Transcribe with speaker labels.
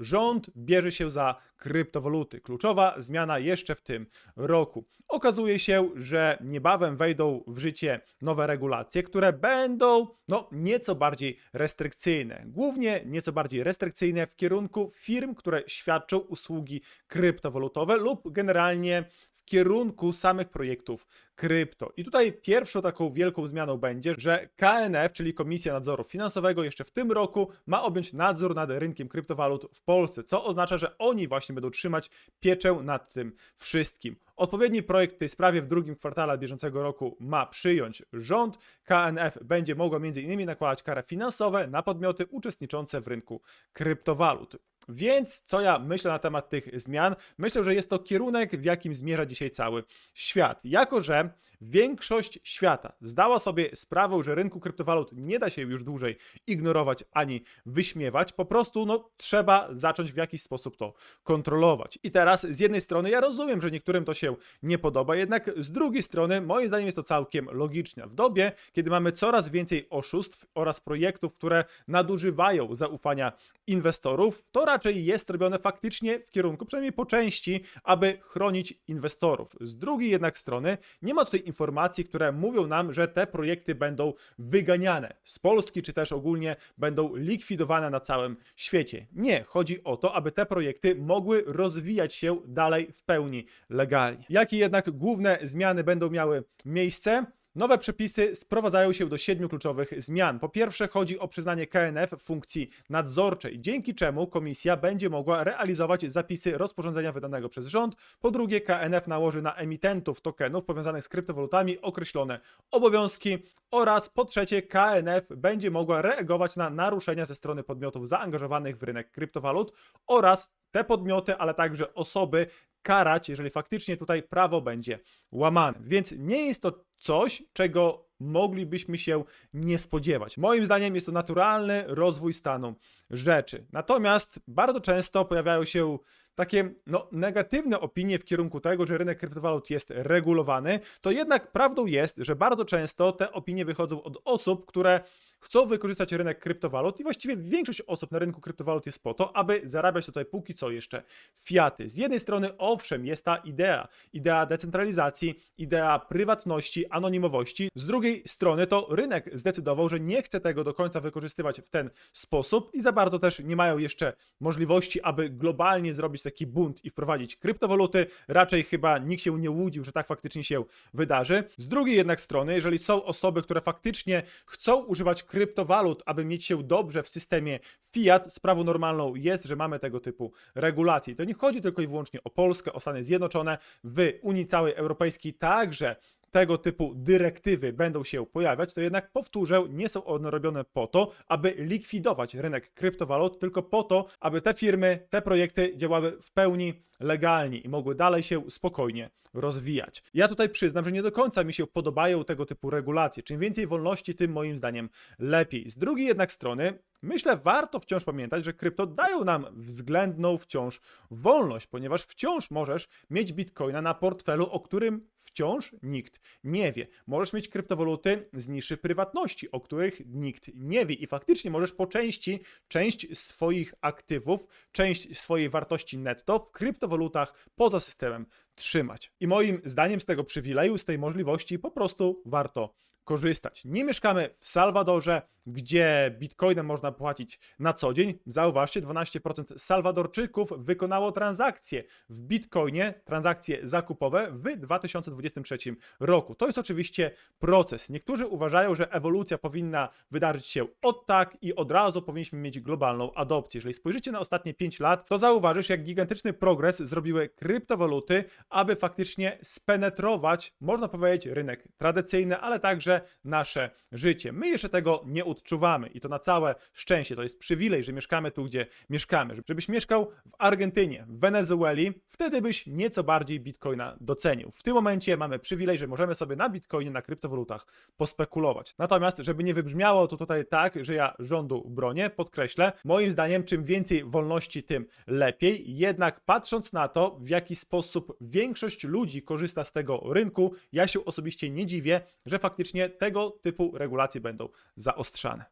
Speaker 1: Rząd bierze się za kryptowaluty. Kluczowa zmiana jeszcze w tym roku. Okazuje się, że niebawem wejdą w życie nowe regulacje, które będą no, nieco bardziej restrykcyjne. Głównie nieco bardziej restrykcyjne w kierunku firm, które świadczą usługi kryptowalutowe lub generalnie w kierunku samych projektów krypto. I tutaj pierwszą taką wielką zmianą będzie, że KNF, czyli Komisja Nadzoru Finansowego, jeszcze w tym roku ma objąć nadzór nad rynkiem kryptowalut w Polsce, co oznacza, że oni właśnie będą trzymać pieczę nad tym wszystkim. Odpowiedni projekt w tej sprawie w drugim kwartale bieżącego roku ma przyjąć rząd. KNF będzie mogła m.in. nakładać kary finansowe na podmioty uczestniczące w rynku kryptowalut. Więc co ja myślę na temat tych zmian? Myślę, że jest to kierunek, w jakim zmierza dzisiaj cały świat. Jako, że większość świata zdała sobie sprawę, że rynku kryptowalut nie da się już dłużej ignorować ani wyśmiewać, po prostu no, trzeba zacząć w jakiś sposób to kontrolować. I teraz z jednej strony ja rozumiem, że niektórym to się nie podoba, jednak z drugiej strony moim zdaniem jest to całkiem logiczne. W dobie, kiedy mamy coraz więcej oszustw oraz projektów, które nadużywają zaufania inwestorów, to raczej jest robione faktycznie w kierunku, przynajmniej po części, aby chronić inwestorów. Z drugiej jednak strony nie ma tutaj informacji, które mówią nam, że te projekty będą wyganiane z Polski, czy też ogólnie będą likwidowane na całym świecie. Nie, chodzi o to, aby te projekty mogły rozwijać się dalej w pełni legalnie. Jakie jednak główne zmiany będą miały miejsce? Nowe przepisy sprowadzają się do siedmiu kluczowych zmian. Po pierwsze, chodzi o przyznanie KNF funkcji nadzorczej, dzięki czemu komisja będzie mogła realizować zapisy rozporządzenia wydanego przez rząd. Po drugie, KNF nałoży na emitentów tokenów powiązanych z kryptowalutami określone obowiązki. Oraz po trzecie, KNF będzie mogła reagować na naruszenia ze strony podmiotów zaangażowanych w rynek kryptowalut oraz te podmioty, ale także osoby karać, jeżeli faktycznie tutaj prawo będzie łamane. Więc nie jest to coś, czego moglibyśmy się nie spodziewać. Moim zdaniem jest to naturalny rozwój stanu rzeczy. Natomiast bardzo często pojawiają się takie no, negatywne opinie w kierunku tego, że rynek kryptowalut jest regulowany, to jednak prawdą jest, że bardzo często te opinie wychodzą od osób, które chcą wykorzystać rynek kryptowalut i właściwie większość osób na rynku kryptowalut jest po to, aby zarabiać tutaj póki co jeszcze fiaty. Z jednej strony, owszem, jest ta idea, idea decentralizacji, idea prywatności, anonimowości. Z drugiej strony, to rynek zdecydował, że nie chce tego do końca wykorzystywać w ten sposób i za bardzo też nie mają jeszcze możliwości, aby globalnie zrobić taki bunt i wprowadzić kryptowaluty. Raczej chyba nikt się nie łudził, że tak faktycznie się wydarzy. Z drugiej jednak strony, jeżeli są osoby, które faktycznie chcą używać kryptowalut, aby mieć się dobrze w systemie fiat, sprawą normalną jest, że mamy tego typu regulacje. To nie chodzi tylko i wyłącznie o Polskę, o Stany Zjednoczone. W Unii całej Europejskiej także tego typu dyrektywy będą się pojawiać, to jednak powtórzę, nie są one robione po to, aby likwidować rynek kryptowalut, tylko po to, aby te firmy, te projekty działały w pełni legalnie i mogły dalej się spokojnie rozwijać. Ja tutaj przyznam, że nie do końca mi się podobają tego typu regulacje. Czym więcej wolności, tym moim zdaniem lepiej. Z drugiej jednak strony, myślę, warto wciąż pamiętać, że krypto dają nam względną wciąż wolność, ponieważ wciąż możesz mieć bitcoina na portfelu, o którym wciąż nie wie. Możesz mieć kryptowaluty z niszy prywatności, o których nikt nie wie i faktycznie możesz po części część swoich aktywów, część swojej wartości netto w kryptowalutach poza systemem trzymać. I moim zdaniem z tego przywileju, z tej możliwości po prostu warto korzystać. Nie mieszkamy w Salwadorze, gdzie bitcoinem można płacić na co dzień. Zauważcie, 12% Salwadorczyków wykonało transakcje w bitcoinie, transakcje zakupowe w 2023 roku. To jest oczywiście proces. Niektórzy uważają, że ewolucja powinna wydarzyć się od tak i od razu powinniśmy mieć globalną adopcję. Jeżeli spojrzycie na ostatnie 5 lat, to zauważysz, jak gigantyczny progres zrobiły kryptowaluty, aby faktycznie spenetrować, można powiedzieć, rynek tradycyjny, ale także nasze życie. My jeszcze tego nie odczuwamy i to na całe szczęście. To jest przywilej, że mieszkamy tu, gdzie mieszkamy. Żebyś mieszkał w Argentynie, w Wenezueli, wtedy byś nieco bardziej bitcoina docenił. W tym momencie mamy przywilej, że możemy sobie na bitcoinie, na kryptowalutach pospekulować. Natomiast, żeby nie wybrzmiało to tutaj tak, że ja rządu bronię, podkreślę, moim zdaniem czym więcej wolności, tym lepiej. Jednak patrząc na to, w jaki sposób większość ludzi korzysta z tego rynku, ja się osobiście nie dziwię, że faktycznie tego typu regulacje będą zaostrzane.